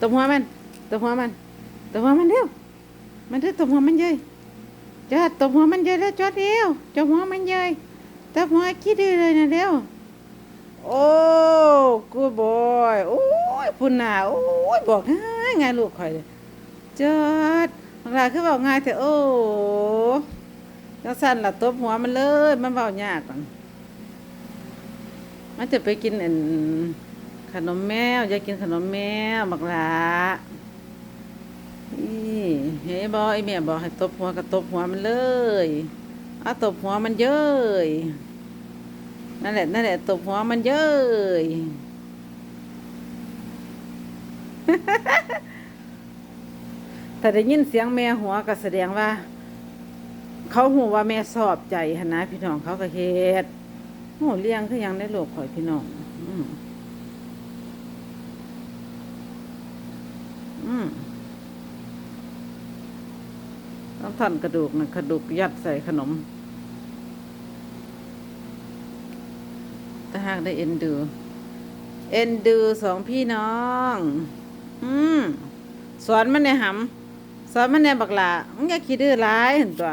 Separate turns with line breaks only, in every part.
ตบหัวมันตบหัวมันตบหัวมันเร็วมันเร็วตบหัวมันเยยจอดตบหัวมันเยยแล้วจอดเร็วตบหัวมันเยยตบหัวขี้ดื้อเลยนะเร็วโอ้กูบอยโอ้ยพุ่นหน่ะโอ้ยบอกง่ายง่ายลูกข่อยเลยจอดบางราคือบอกง่ายแต่โอ้จังสั่นละตบหัวมันเลยมันเบายากก่อนมันจะไปกินอัน ขนมแมวอยากกินขนมแมวบักหลานี่เฮ้บอไอแม่บอกให้ตบหัวก็ตบหัวมันเลยเอาตบหัวมันเย้ยนั่นแหละนั่นแหละตบหัวมันเย้ยถ้าได้ยินเสียงแม่หัวก็แสดงว่า เขาหูว่าแม่สอบใจหนะพี่น้องเขาก็เฮ็ดโหเลี้ยงคือยังได้โลกข่อยพี่น้อง อืมต้อง ท่อนกระดูกนะกระดูกยัดใส่ขนมถ้าหากได้เอ็นดู เอ็นดูสองพี่น้อง อืมสอนมันในหำสอนมันในบักหลามึงอย่าขี้ดื้อร้ายเห็นตัว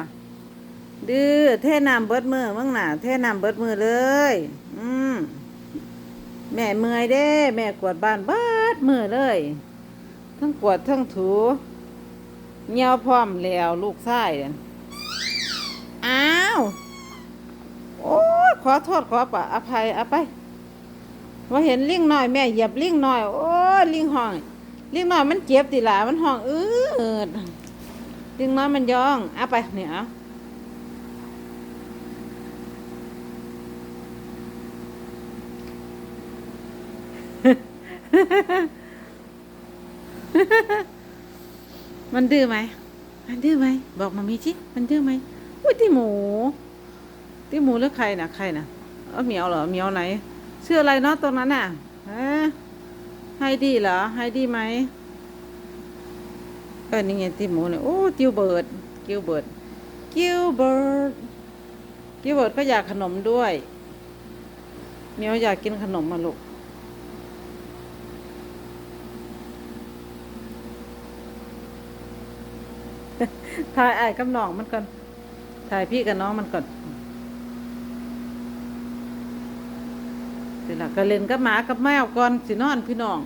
ดื้อเท่น้ำเบิดมือมึงน่ะเท่น้ำเบิดมือเลย อืมแม่เมื่อยเด้ แม่กวดบ้านเบิดมือเลย ทั้งกวดทั้งถู เงี้ยวพร้อมแล้วลูกชายเนี่ยอ้าว โอ้ยขอโทษขอปะอภัยเอาไปว่าเห็นลิงน้อยแม่เหยียบลิงน้อย โอ้ยลิงห้องลิงน้อยมันเจ็บติหลามันห้องอืดลิงน้อยมันย่องเอาไปเนี่ยเอา มันดื้อไหม มันดื้อไหม บอกมามีจิมันดื้อไหมอุ้ยที่หมู ที่หมูหรือใครนะใครนะเออเหมียวเหรอเหมียวไหนชื่ออะไรเนาะตรงนั้นน่ะฮะให้ดีเหรอให้ดีไหมเออนี่ไงที่หมูเนี่ยโอ้กิวเบิร์ดกิวเบิร์ดกิวเบิร์ดกิวเบิร์ดก็อยากขนมด้วยเหมียวอยากกินขนมมาลูก ถ่ายไอ้กับน้องมันก่อน ถ่ายพี่กับน้องมันก่อนเสร็จแล้วก็เล่นกับหมากับแมวก่อนสินอนพี่น้อง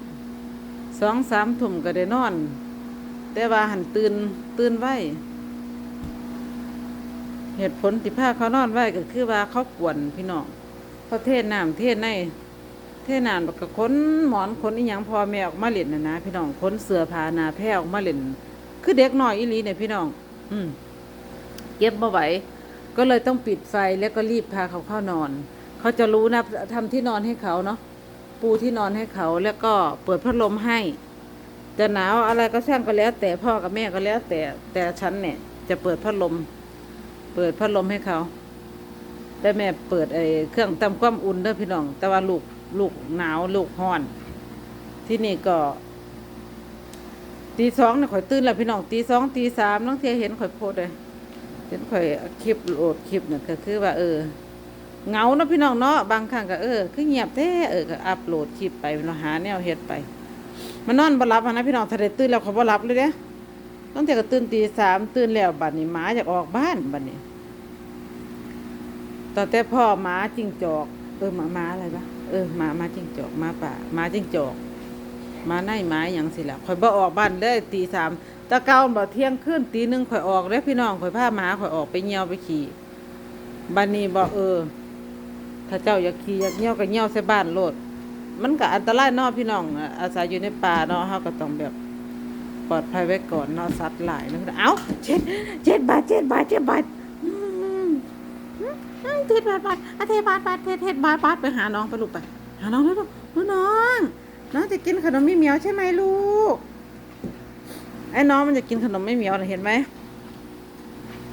สองสามทุ่มก็ได้นอน แต่ว่าหันตื่นตื่นไว้เหตุผลที่พาเขานอนไว้ก็คือว่าเขากวนพี่น้องเขาเทศน้ำเทศในเทศน้ำแล้วก็ขนหมอนขนอีหยังพอแม่ออกมาเล่นนะนะพี่น้องขนเสือผ้านาแพร่ออกมาเล่น คือเด็กน้อยอีหลีเนี่ยพี่น้อง อืมเก็บมาไหวก็เลยต้องปิดไฟแล้วก็รีบพาเขาเข้านอน เขาจะรู้นะทำที่นอนให้เขาเนาะปูที่นอนให้เขาแล้วก็เปิดพัดลมให้ จะหนาวอะไรก็ช่างก็แล้ว แต่พ่อกับแม่ก็แล้ว แต่แต่ฉันเนี่ย จะเปิดพัดลม เปิดพัดลมให้เขาแต่แม่เปิดไอ้เครื่องทำความอุ่นเด้อพี่น้อง แต่ว่าลูกลูกหนาวลูกห้อน ที่นี่ก็ ตีสองเนี่ยข่อยตื่นแล้วพี่น้องตีสองตีสามน้องเทียเห็นข่อยโพสเลยเห็นข่อยคลิปโหลดคลิปเนี่ยก็คือว่าเออเงาเนาะพี่น้องเนาะบางครั้งก็เออคือเงียบแท้เออก็อัพโหลดคลิปไปเนาะหาแนวเฮ็ดไป มันนอนบ่หลับนะพี่น้องถ้าได้ตื่นแล้วเขาบ่หลับเลยเด้ต้องแต่ก็ตื่นตีสามตื่นแล้วบัดนี้หมาอยากออกบ้านบัดนี้ตอนแต่พ่อหมาจิ้งจอก เออหมาหมาอะไรปะเออหมาหมาจิ้งจอกหมาป่าหมาจิ้งจอก มาในไม้อย่างสิละข่อยบ่ออกบ้านได้ตีสามตะเกาบ่เที่ยงขึ้นตีหนึ่งข่อยออกแล้วพี่น้องข่อยพาหมาข่อยออกไปเหี่ยวไปขี่บ้านนี้บ่เออ ถ้าเจ้าอยากขี่อยากเหี่ยวก็เหี่ยวใส่บ้านโลด มันก็อันตรายเนาะพี่น้อง อาศัยอยู่ในป่าเนาะเฮาก็ต้องแบบปลอดภัยไว้ก่อนเนาะสัตว์หลายนะเอ้าเจ็ดเจ็ดบาทเจ็ดบาทเจ็ดบาทเจ็ดบาทบาทอาเทบาทบาทเทเทบาทบาทไปหาน้องไปลูกไป หาน้องแล้วลูกลูกน้อง น้องจะกินขนมไม่เหมียวใช่ไหมลูก ไอ้น้องมันจะกินขนมไม่เหมียวนะเห็นไหม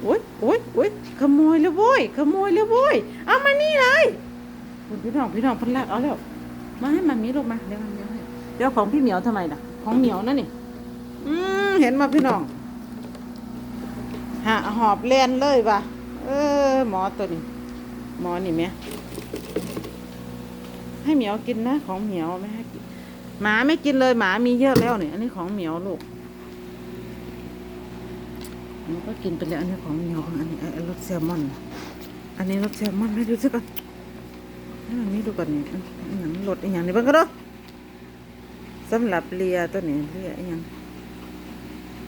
โอ้ยโอ้ยโอ้ยขโมยแล้วโว้ยขโมยแล้วโว้ยเอามานี่เลยพี่น้องพี่น้องพันลักเอาแล้วมาให้มันมีลูกมาเดี๋ยวมันเดี๋ยวให้เดี๋ยวของพี่เหมียวทำไมน่ะ ของเหมียวนั่นนี่อืมเห็นมาพี่น้องหาหอบแลนเลยว่ะเออ หมอตัวนี้ หมอนี่แม่ให้เหมียวกินนะ ของเหมียวไม่ให้กิน หมาไม่กินเลยหมามีเยอะแล้วเนี่ย อันนี้ของเหมียวลูกมันก็กินไปแล้วอันนี้ของเหมียวอันนี้รสแซลมอน อันนี้รสแซลมอนให้ดูสักก่อนให้มันมีดูก่อนนี่อันอันหนังรสอีกอย่างนี้บ้างก็ได้สำหรับเลียตัวนี้เลียอีกอย่าง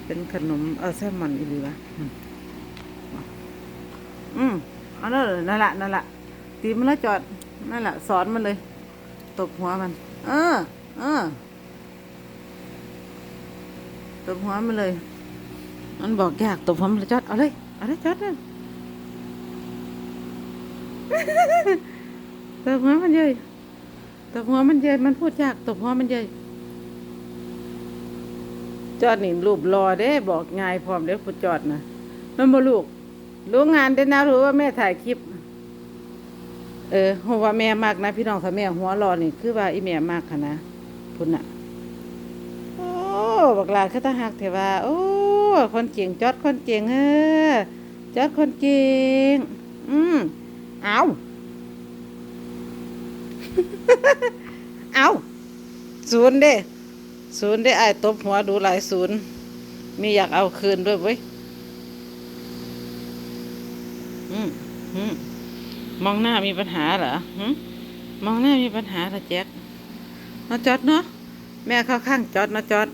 เป็นขนมเออแซลมอนอีหลีวะอืมอืมเอันนั้นนั่นแหละนั่นแหละตีมันแล้วจอดนั่นแหละสอนมันเลย ตบหัวมัน เออ เออตบหัวมันเลย มันบอกอยากตบหัวมันเลยจอดเอาเลย เอาเลยจอดเลยตบหัวมันเยยตบหัวมันเยยมันพูดยากตบหัวมันเยยจอดนี่รูปรอเด้บอกง่ายพร้อมเด้ผู้จอดนะมันบ่ลูกรู้งานได้นะรู้ว่าแม่ถ่ายคลิป เออหัวาแม่มากนะ พี่น้องถ้าแม่หัวรอนี่คือว่าอีแม่มากค่ะนะ พุ่นน่ะ โอ้บักลาคือตาหักเถว่า โอ้คนเก่งจอดคนเก่งเออจอดคนเก่ง อืมเอาเอาศูนย์เด้ศูนย์ได้ไอ้ายตบหัวดูหลายศูนย์มีอยากเอาคืนด้วยเว้ยอืมอืมมองหน้ามีปัญหาเหรอมองหน้ามีปัญหาเหรอแจ็ค นาจอดเนาะแม่เข้าข้างจอดนะจอด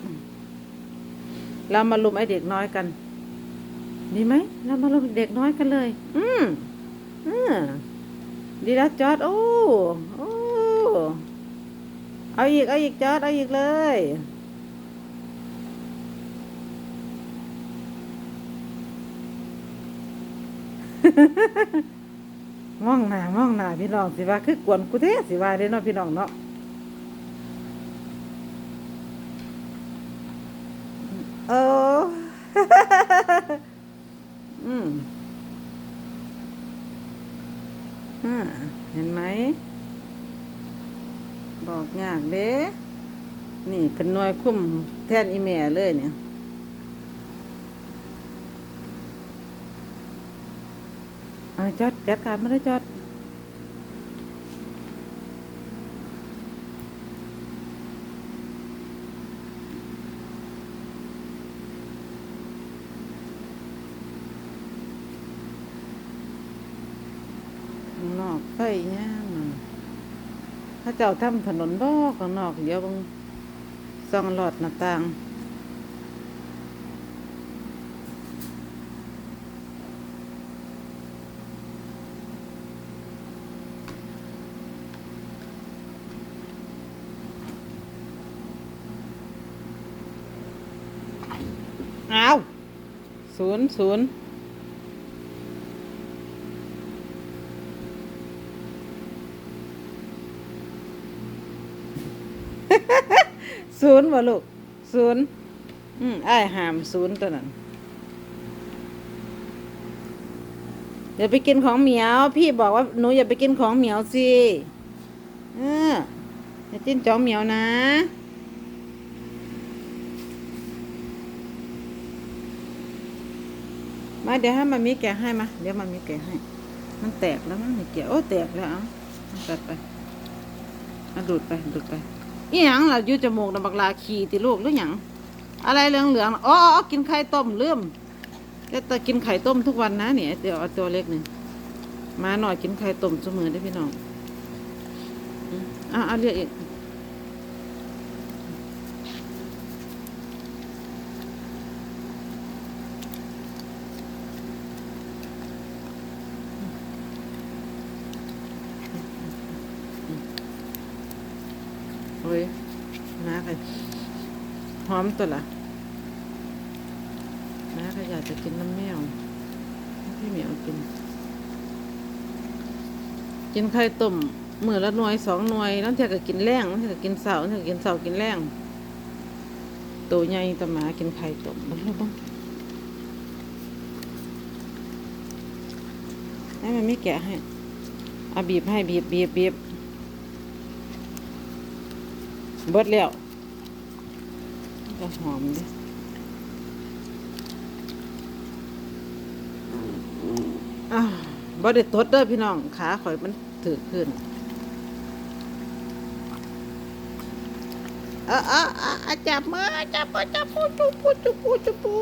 เรามาลุมไอเด็กน้อยกันดีไหมเรามาลุมเด็กน้อยกันเลย อืมอืมดีแล้วจอดโอ้โอ้เอาอีกเอาอีกจอดเอาอีกเลยมองหน้ามองหน้าพี่น้องสิว่าคือกวนกูแท้สิว่าเด้เนาะพี่น้องเนาะเออ อืมอ่าเห็นไหม บอก ยากเด้นี่เป็นน่วยคุ้มแทนอีแม่เลยเนี่ยเอาจอดจัดการมาได้จอดนอกไฟย่างมัน ถ้าเจ้าทำถนนบ่ข้างนอกเดี๋ยวบางส่องหลอดหน้าต่างเอาศูนย์ศูนย์ ศูนย์บ่ลูกศูนย์อืมไอ้ายหามศูนย์ตัวนั้น เดี๋ยวไปกินของเหมียว พี่บอกว่าหนูอย่าไปกินของเหมียวสิเอออย่าจิ้นจ้องเหมียวนะมาเดี๋ยวให้มันมีแกะให้มาเดี๋ยวมันมีแกะให้ มันแตกแล้วมันไม่แกะโอ้แตกแล้วเอาตัดไปเอาดูดไปดูดไป อีหยังล่ะอยู่จมูกน้ำบักลาขี่ติลูกหรือหยังอะไรเหลืองเหลืองอ๋ออ๋อกินไข่ต้มลืมแต่กินไข่ต้มทุกวันนะเนี่ยเดี๋ยวเอาตัวเล็กหนึ่งมาหน่อยกินไข่ต้มเสมอได้พี่น้องอะเอาเรียกอีก โอ้ยน้าก็หอมตัวละน้าก็อยากจะกินน้ำแมวพี่เหมียวกิน กินไข่ต้มมือละหน่วยสองหน่วยแล้วเธอก็กินแรงแล้วเธอก็กินเสาร์เธอก็กินเสาร์กินแรงตัวใหญ่ตะหมากินไข่ต้มบ้างแล้วบ้างให้มันไม่แกะให้เอาบีบให้บีบบีบบีบ เบิดแล้วก็หอมดิอ้าวบ่ได้ตดเด้อพี่น้องขาข่อยมันถือขึ้นเออเออเออเออจับมือจับมือจับปูจุบปูจุบปูจุบปู